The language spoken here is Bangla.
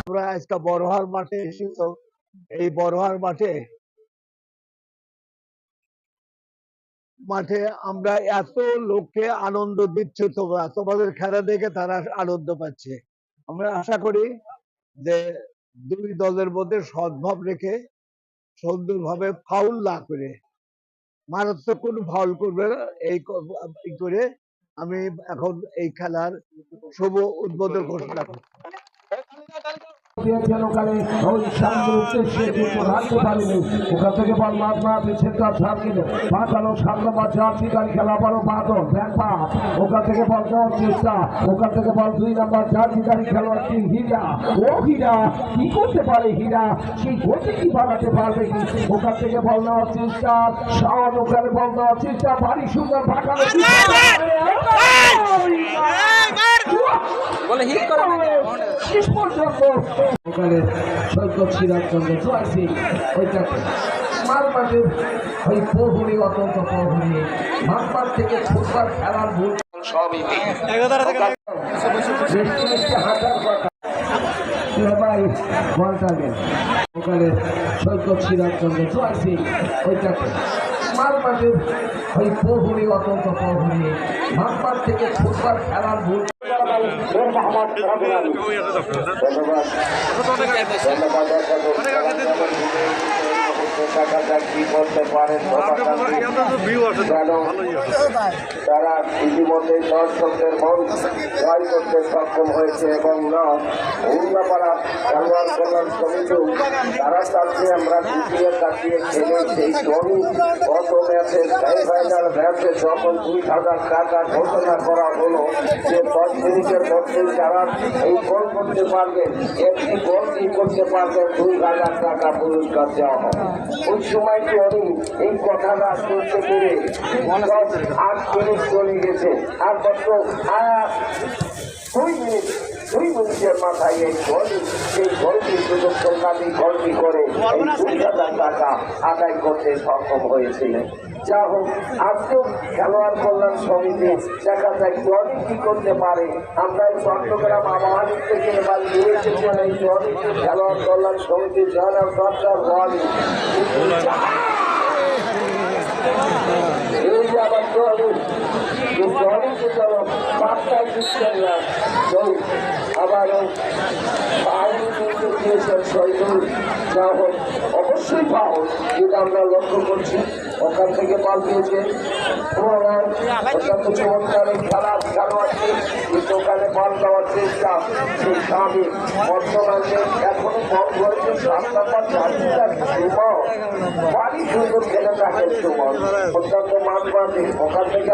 আমরা আজকে মাঠে এই বড়হার মাঠে মাঠে আমরা এত লোককে আনন্দ দিচ্ছি তোমরা তোমাদের খেলা দেখে তারা আনন্দ পাচ্ছে। আমরা আশা করি যে দুই দলের মধ্যে সদ্ভাব রেখে সুন্দরভাবে ফাউল না করে, মারাত্মক কোন ফাউল করবে না, এই করে আমি এখন এই খেলার শুভ উদ্বোধন ঘোষণা করি ওখানে ওই সামনে উদ্দেশ্যে রাখতে পারেনি ওখান থেকে মাঠ সেন্টার সার্কিট পাঠানো সামনে আশি গাড়ি খেলা বাদল ব্যাক পাস ওখান থেকে বল দেওয়ার চেষ্টা ওখান থেকে বল দুই নাম্বার জার্সি গাড়ি খেলোয়াড় হীরা ও হীরা কি করতে পারে হীরা সেই গতি কি বাড়াতে পারবে কি থেকে বল নেওয়ার চেষ্টা শাওন ওখানে বল নেওয়ার চেষ্টা ভারী সুন্দর পাঠানো বলে হিট করে না শেষ পর্যন্ত। ওখানে সৈকত সিরাজচন্দ্র জয় সিং ওইটাকে মার মাঠে ওই প্রহরী অত্যন্ত প্রহরী। মাঠ থেকে ফুটবল খেলার ভুল। সবই মিষ্টি মিষ্টি হাঁটার কথা। ভাই বলটা নেন ওখানে সৈকত সিরাজচন্দ্র জয় ওইটাকে মার ওই প্রহরী অত্যন্ত প্রহরী। মাঠ মাঠ থেকে ফুটবল খেলার ভুল। ধন্যবাদ। ধন্যবাদ কি করতে পারেন তারা ইতিমধ্যে দর্শকদের মন জয় করতে সক্ষম হয়েছে এবং উল্লাপাড়া খেলোয়াড় কল্যাণ সমিতিও তারা চাচ্ছে আমরা দ্বিতীয় কাটিয়ে খেলে সেই দলই গত ম্যাচের সেমিফাইনাল ম্যাচে যখন দুই হাজার টাকা ঘোষণা করা হলো যে দশ মিনিটের মধ্যে যারা এই গোল করতে পারবে, একটি গোল করতে পারবে, দুই হাজার টাকা পুরস্কার দেওয়া হবে। ওই সময় কি আমি এই কথাটা শুনতে পেরে আর মিনিট চলে গেছে? আর দুই মিনিট, দুই মিনিটের মাথায় এই ঘরটি, সেই ঘরটি সুযোগ ঘরটি করে টাকা আদায় করতে সক্ষম হয়েছিলেন। যা হোক আজকেও খেলোয়াড় কল্যাণ সমিতি, দেখা যায় দলই কি করতে পারে। আমরা চট্টগ্রাম আবহাওয়া থেকে এবার নিয়ে এসেছেন এই খেলোয়াড় কল্যাণ সমিতির জয়নাল সরকার যে আবার আবার দিয়েছেন শহীদুল যা হোক অবশ্যই পাও যেটা আমরা লক্ষ্য করছি। ওখান থেকে পাল দিয়েছে। অত্যন্ত খেলা খেলোয়াড়কে কিন্তু ওখানে বল দেওয়ার চেষ্টা সেই স্বামী। বর্তমানে এখনও বল রয়েছে বাড়ি সুন্দর খেলে থাকেন সুমন অত্যন্ত ওখান থেকে